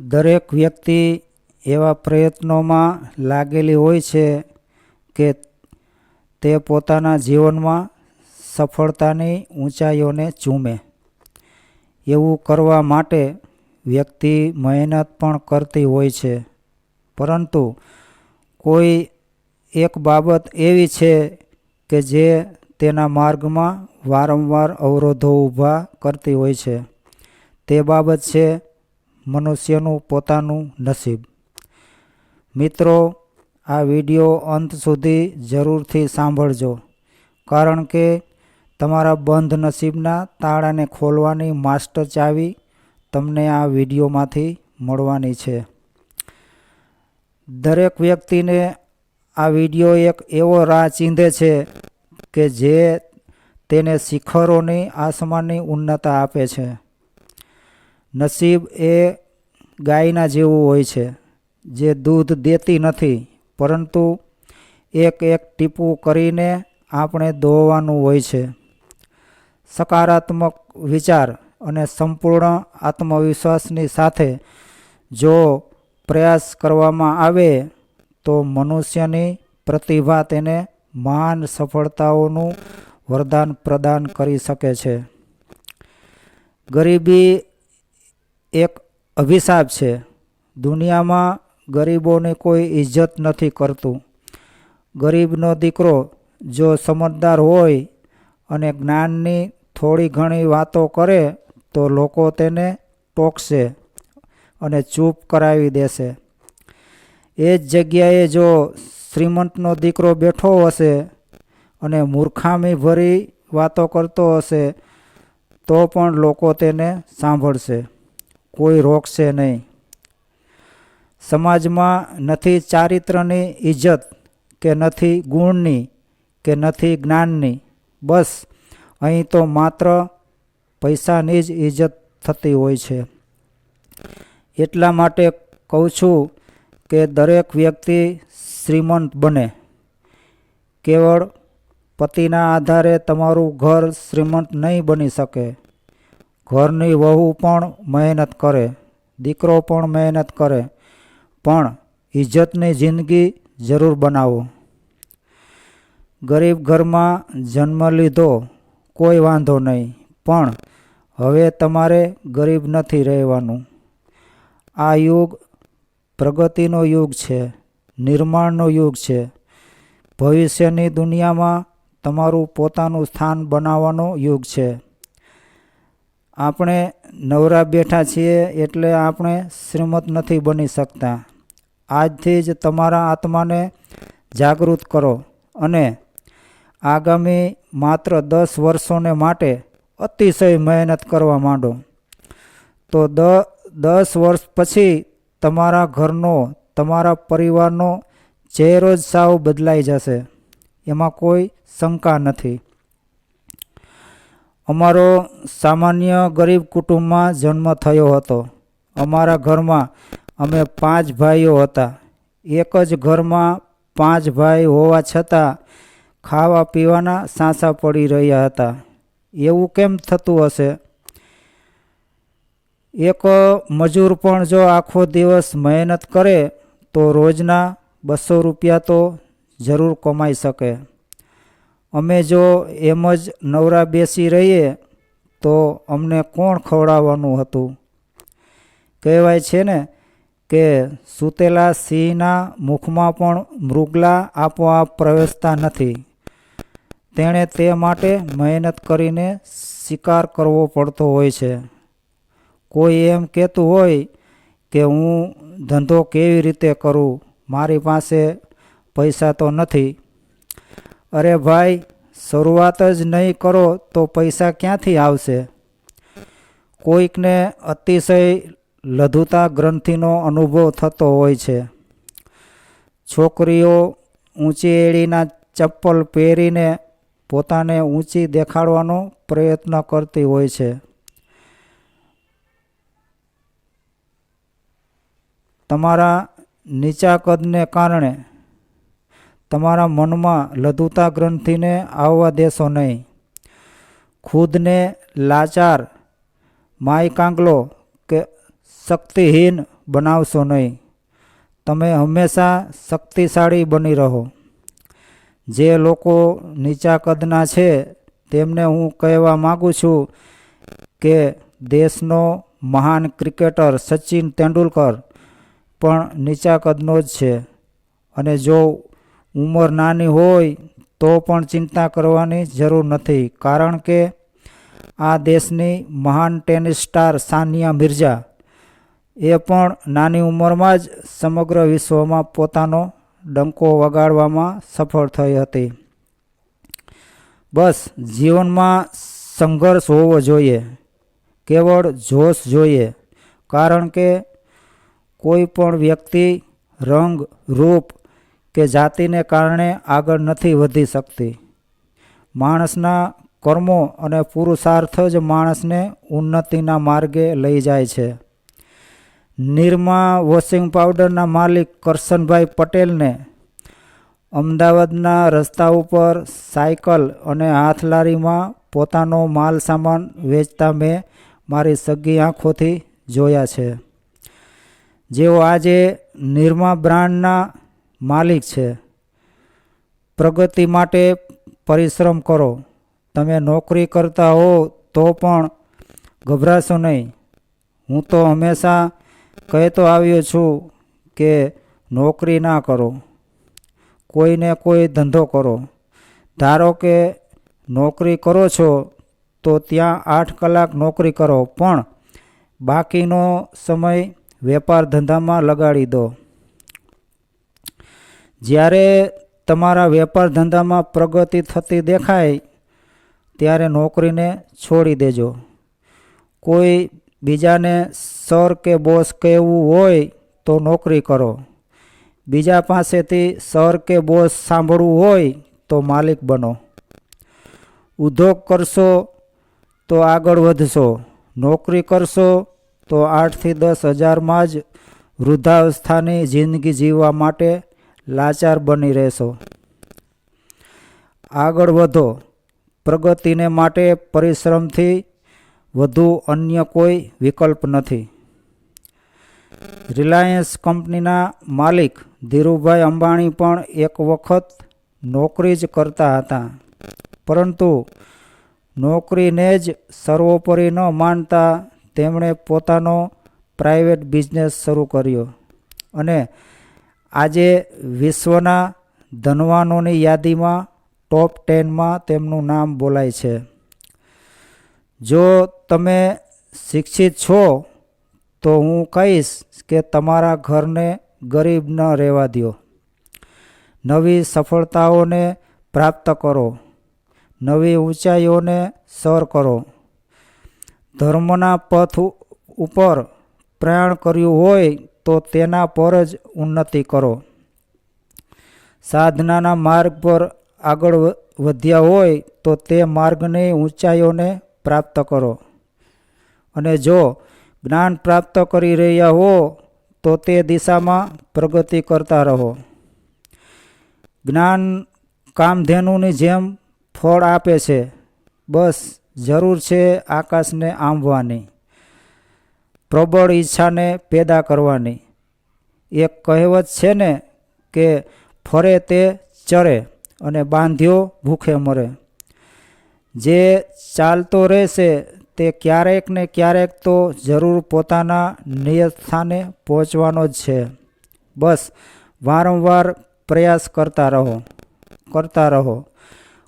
દરેક વ્યક્તિ એવા પ્રયત્નોમાં લાગેલી હોય છે કે તે પોતાના જીવનમાં સફળતાની ઊંચાઈઓને ચૂમે. એવું કરવા માટે વ્યક્તિ મહેનત પણ કરતી હોય છે. પરંતુ કોઈ એક બાબત એવી છે કે જે તેના માર્ગમાં વારંવાર અવરોધો ઊભા કરતી હોય છે. તે બાબત છે મનુષ્યનું પોતાનું નસીબ. મિત્રો, આ વિડિયો અંત સુધી જરૂરથી સાંભળજો, કારણ કે તમારા બંધ નસીબના તાળાને ખોલવાની માસ્ટર ચાવી તમને આ વિડીયોમાંથી મળવાની છે. દરેક વ્યક્તિને આ વીડિયો એક એવો રાહ ચીંધે છે કે જે તેને શિખરોની આસમાનની ઉન્નતા આપે છે. નસીબ એ ગાયના જેવું હોય છે, જે દૂધ દેતી નથી, પરંતુ એક એક ટીપું કરીને આપણે દોવાનું હોય છે. સકારાત્મક વિચાર અને સંપૂર્ણ આત્મવિશ્વાસની સાથે જો પ્રયાસ કરવામાં આવે, તો મનુષ્યની પ્રતિભા તેને મહાન સફળતાઓનું વરદાન પ્રદાન કરી શકે છે. ગરીબી એક અભિશાપ છે. દુનિયામાં ગરીબોને કોઈ ઇજ્જત નથી કરતું. ગરીબનો દીકરો જો સમજદાર હોય અને જ્ઞાનની થોડી ઘણી વાતો કરે તો લોકો તેને ટોકશે અને ચૂપ કરાવી દેશે. એ જ જગ્યાએ જો શ્રીમંતનો દીકરો બેઠો હશે અને મૂર્ખામી ભરી વાતો કરતો હશે તો પણ લોકો તેને સાંભળશે. કોઈ રોકશે નહીં. સમાજમાં નથી ચારિત્રની ઇજ્જત કે નથી ગુણની કે નથી જ્ઞાનની. બસ અહીં તો માત્ર પૈસાની જ ઇજ્જત થતી હોય છે. એટલા માટે કહું છું કે દરેક વ્યક્તિ શ્રીમંત બને. કેવળ પતિના આધારે તમારું ઘર શ્રીમંત નહીં બની શકે. ઘરની વહુ પણ મહેનત કરે, દીકરો પણ મહેનત કરે, પણ ઇજ્જતની જિંદગી જરૂર બનાવો. ગરીબ ઘરમાં જન્મ લીધો કોઈ વાંધો નહીં, પણ હવે તમારે ગરીબ નથી રહેવાનું. આ યુગ પ્રગતિનો યુગ છે, નિર્માણનો યુગ છે. ભવિષ્યની દુનિયામાં તમારું પોતાનું સ્થાન બનાવવાનો યુગ છે. આપણે નવરા બેઠા છીએ એટલે આપણે શ્રીમત નથી બની શકતા. આજથી જ તમારા આત્માને જાગૃત કરો અને આગામી માત્ર દસ વર્ષોને માટે અતિશય મહેનત કરવા માંડો. તો દ, દસ વર્ષ પછી તમારા ઘરનો, તમારા પરિવારનો ચહેરો જ સાવ બદલાઈ જશે. એમાં કોઈ શંકા નથી. અમારો સામાન્ય ગરીબ કુટુંબમાં જન્મ થયો હતો. અમારા ઘરમાં અમે પાંચ ભાઈઓ હતા. એક જ ઘરમાં પાંચ ભાઈ હોવા છતાં ખાવા પીવાના સાંસા પડી રહ્યા હતા. એવું કેમ થતું હશે? એક મજૂર પણ જો આખો દિવસ મહેનત કરે તો રોજના બસો રૂપિયા તો જરૂર કમાઈ શકે. અમે જો એમ જ નવરા બેસી રહીએ, તો અમને કોણ ખવડાવવાનું હતું? કહેવાય છે ને કે સૂતેલા સિંહના મુખમાં પણ મૃગલા આપોઆપ પ્રવેશતા નથી. તેણે તે માટે મહેનત કરીને શિકાર કરવો પડતો હોય છે. કોઈ એમ કહેતું હોય કે હું ધંધો કેવી રીતે કરું? મારી પાસે પૈસા તો નથી. અરે ભાઈ, શરૂઆત જ નહીં કરો તો પૈસા ક્યાંથી આવશે? કોઈકને અતિશય લઘુતા ગ્રંથિનો અનુભવ થતો હોય છે. છોકરીઓ ઊંચી એડીના ચપ્પલ પહેરીને પોતાને ઊંચી દેખાડવાનો પ્રયત્ન કરતી હોય છે. તમારા નીચા કદને કારણે તમારા મનમાં લઘુતા ગ્રંથિને આવવા દેશો નહીં. ખુદને લાચાર માય કાંગલો કે શક્તિહીન બનાવશો નહીં. તમે હંમેશા શક્તિશાળી બની રહો. જે લોકો નીચા કદના છે, તેમને હું કહેવા માગું છું કે દેશનો મહાન ક્રિકેટર સચિન તેંડુલકર પણ નીચા કદનો જ છે. અને જો ઉંમર નાની હોય તો પણ ચિંતા કરવાની જરૂર નથી. કારણ કે આ દેશની મહાન ટેનિસ સ્ટાર સાનિયા મિર્ઝા એ પણ નાની ઉંમરમાં જ સમગ્ર વિશ્વમાં પોતાનો ડંકો વગાડવામાં સફળ થઈ હતી. બસ, જીવનમાં સંઘર્ષ હોવો જોઈએ. કેવળ જોશ જોઈએ. કારણ કે કોઈ પણ વ્યક્તિ રંગ, રૂપ કે જાતિને કારણે આગળ નથી વધી શકતી. માણસના કર્મો અને પુરુષાર્થ જ માણસને ઉન્નતિના માર્ગે લઈ જાય છે. નિરમા વોશિંગ પાવડરના માલિક કરશનભાઈ પટેલને અમદાવાદના રસ્તા ઉપર સાયકલ અને હાથલારીમાં પોતાનો માલ સામાન વેચતા મેં મારી સગી આંખોથી જોયા છે. જેઓ આજે નિરમા બ્રાન્ડના માલિક છે. પ્રગતિ માટે પરિશ્રમ કરો. તમે નોકરી કરતા હો તો પણ ગભરાશો નહીં. હું તો હંમેશા કહેતો આવ્યો છું કે નોકરી ના કરો. કોઈને કોઈ ધંધો કરો. ધારો કે નોકરી કરો છો તો ત્યાં આઠ કલાક નોકરી કરો, પણ બાકીનો સમય વેપાર ધંધામાં લગાડી દો. જ્યારે તમારા વેપાર ધંધામાં પ્રગતિ થતી દેખાય, ત્યારે નોકરીને છોડી દેજો. કોઈ બીજાને સર કે બોસ કહેવું હોય તો નોકરી કરો. બીજા પાસેથી સર કે બોસ સાંભળવું હોય તો માલિક બનો. ઉદ્યોગ કરશો તો આગળ વધશો. નોકરી કરશો તો આઠથી દસ હજારમાં જ વૃદ્ધાવસ્થાની જિંદગી જીવવા માટે લાચાર બની રહેશો. આગળ વધો. પ્રગતિને માટે પરિશ્રમથી વધુ અન્ય કોઈ વિકલ્પ નથી. રિલાયન્સ કંપનીના માલિક ધીરુભાઈ અંબાણી પણ એક વખત નોકરી જ કરતા હતા. પરંતુ નોકરીને જ સર્વોપરી ન માનતા તેમણે પોતાનો પ્રાઇવેટ બિઝનેસ શરૂ કર્યો અને આજે વિશ્વના ધનવાનોની યાદીમાં ટોપ ટેનમાં તેમનું નામ બોલાય છે. જો તમે શિક્ષિત છો, તો હું કહીશ કે તમારા ઘરને ગરીબ ન રહેવા દો નવી સફળતાઓને પ્રાપ્ત કરો. નવી ઊંચાઈઓને સર કરો. ધર્મના પથ ઉપર પ્રયાણ કર્યું હોય તો તેના પર જ ઉન્નતિ કરો. સાધનાના માર્ગ પર આગળ વધ્યા હોય તો તે માર્ગની ઊંચાઈઓને પ્રાપ્ત કરો. અને જો જ્ઞાન પ્રાપ્ત કરી રહ્યા હો તો તે દિશામાં પ્રગતિ કરતા રહો. જ્ઞાન કામધેનુની જેમ ફળ આપે છે. બસ જરૂર છે આકાશને આંબવાની. પ્રબળ ઈચ્છાને પેદા કરવાની. એક કહેવત છે ને કે ફરે તે ચરે અને બાંધ્યો ભૂખે મરે. જે ચાલતો રહેશે તે ક્યારેક ને ક્યારેક તો જરૂર પોતાના નિયત સ્થાને પહોંચવાનો જ છે. બસ વારંવાર પ્રયાસ કરતા રહો કરતા રહો.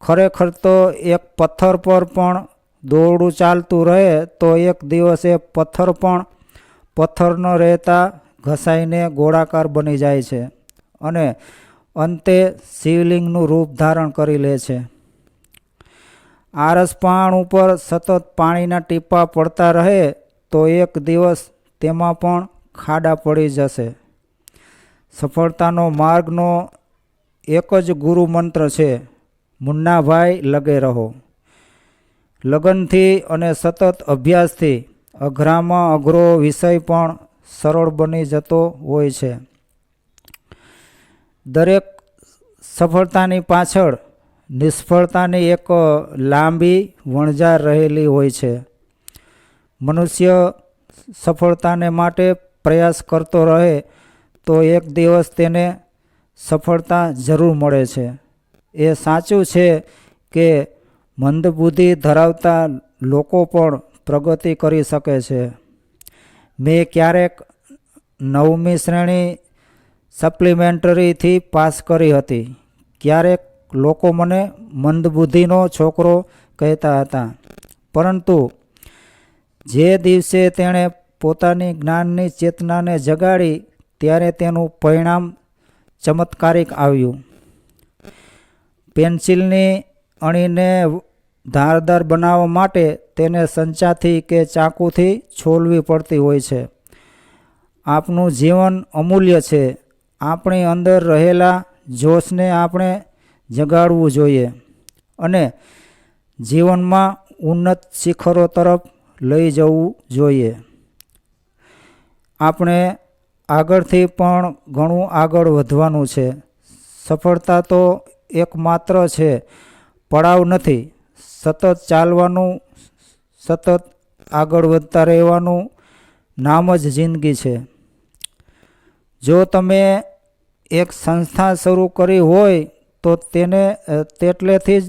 ખરેખર તો એક પથ્થર પર પણ દોરડું ચાલતું રહે તો એક દિવસે પથ્થર પણ પથ્થર ન રહેતા ઘસાઈને ગોળાકાર બની જાય છે અને અંતે શિવલિંગનું રૂપ ધારણ કરી લે છે. આરસપાણ ઉપર સતત પાણીના ટીપા પડતા રહે તો એક દિવસ તેમાં પણ ખાડા પડી જશે. સફળતાનો માર્ગનો એક જ ગુરુ મંત્ર છે, મુન્નાભાઈ, લગે રહો. લગનથી અને સતત અભ્યાસથી અઘરામાં અઘરો વિષય પણ સરળ બની જતો હોય છે. દરેક સફળતાની પાછળ નિષ્ફળતાની એક લાંબી વણઝાર રહેલી હોય છે. મનુષ્ય સફળતાને માટે પ્રયાસ કરતો રહે તો એક દિવસ તેને સફળતા જરૂર મળે છે. એ સાચું છે કે મંદબુદ્ધિ ધરાવતા લોકો પણ પ્રગતિ કરી શકે છે. મેં ક્યારેક નવમી શ્રેણી સપ્લિમેન્ટરીથી પાસ કરી હતી. ક્યારેક લોકો મને મંદબુદ્ધિનો છોકરો કહેતા હતા. પરંતુ જે દિવસે તેણે પોતાની જ્ઞાનની ચેતનાને જગાડી, ત્યારે તેનું પરિણામ ચમત્કારિક આવ્યું. પેન્સિલની અણીને ધારદાર બનાવવા માટે તેને સંચાથી કે ચાકુથી છોલવી પડતી હોય છે. આપનું જીવન અમૂલ્ય છે. આપણી અંદર રહેલા જોશને આપણે જગાડવું જોઈએ અને જીવનમાં ઉન્નત શિખરો તરફ લઈ જવું જોઈએ. આપણે આગળથી પણ ઘણું આગળ વધવાનું છે. સફળતા તો એકમાત્ર છે. પડાવ નથી. સતત ચાલવાનું, સતત આગળ વધતા રહેવાનું નામ જ જિંદગી છે. જો તમે એક સંસ્થા શરૂ કરી હોય તો તેને તેટલેથી જ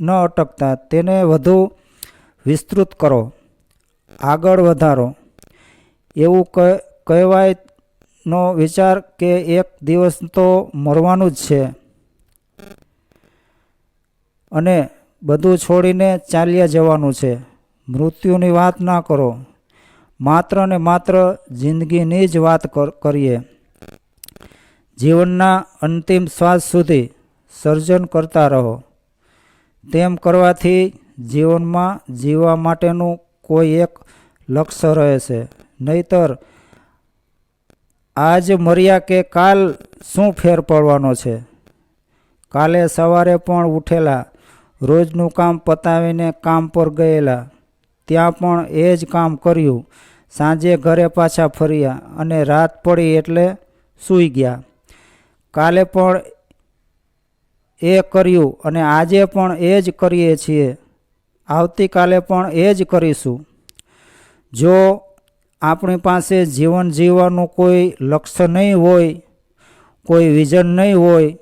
ન અટકતા, તેને વધુ વિસ્તૃત કરો, આગળ વધારો. એવું કહેવાયનો વિચાર કે એક દિવસ તો મરવાનું જ છે. અને બધું છોડીને ચાલ્યા જવાનું છે. મૃત્યુની વાત ના કરો. માત્ર ને માત્ર જિંદગીની જ વાત કરીએ. જીવનના અંતિમ શ્વાસ સુધી સર્જન કરતા રહો. તેમ કરવાથી જીવનમાં જીવવા માટેનું કોઈ એક લક્ષ્ય રહે છે નહીતર આજ મર્યા કે કાલ શું ફેર પડવાનો છે? કાલે સવારે પણ ઉઠેલા રોજનું કામ પતાવીને કામ પર ગયેલા. ત્યાં પણ એ જ કામ કર્યું. સાંજે ઘરે પાછા ફર્યા અને રાત પડી એટલે સૂઈ ગયા. કાલે પણ એ કર્યું અને આજે પણ એ જ કરીએ છીએ. આવતીકાલે પણ એ જ કરીશું. જો આપણી પાસે જીવન જીવવાનું કોઈ લક્ષ્ય નહીં હોય, કોઈ વિઝન નહીં હોય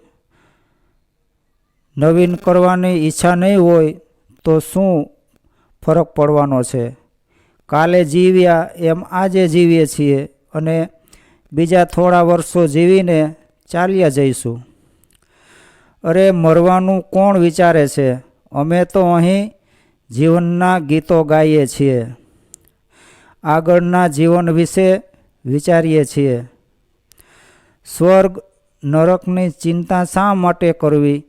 નવીન કરવાની ઈચ્છા નહીં હોય તો શું ફરક પડવાનો છે? કાલે જીવ્યા એમ આજે જીવીએ છીએ અને બીજા થોડા વર્ષો જીવીને ચાલ્યા જઈશું. અરે મરવાનું કોણ વિચારે છે? અમે તો અહીં જીવનના ગીતો ગાઈએ છીએ. આગળના જીવન વિશે વિચારીએ છીએ. સ્વર્ગ નરકની ચિંતા શા માટે કરવી?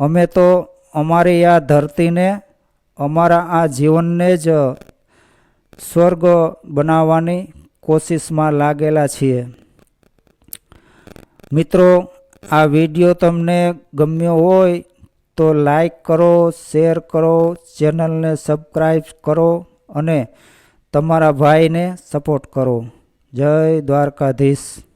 અમે તો અમારી આ ધરતીને, અમારા આ જીવનને જ સ્વર્ગ બનાવવાની કોશિશમાં લાગેલા છીએ. મિત્રો, આ વીડિયો તમને ગમ્યો હોય તો લાઈક કરો, શેર કરો, ચેનલને સબસ્ક્રાઈબ કરો અને તમારા ભાઈને સપોર્ટ કરો. જય દ્વારકાધીશ.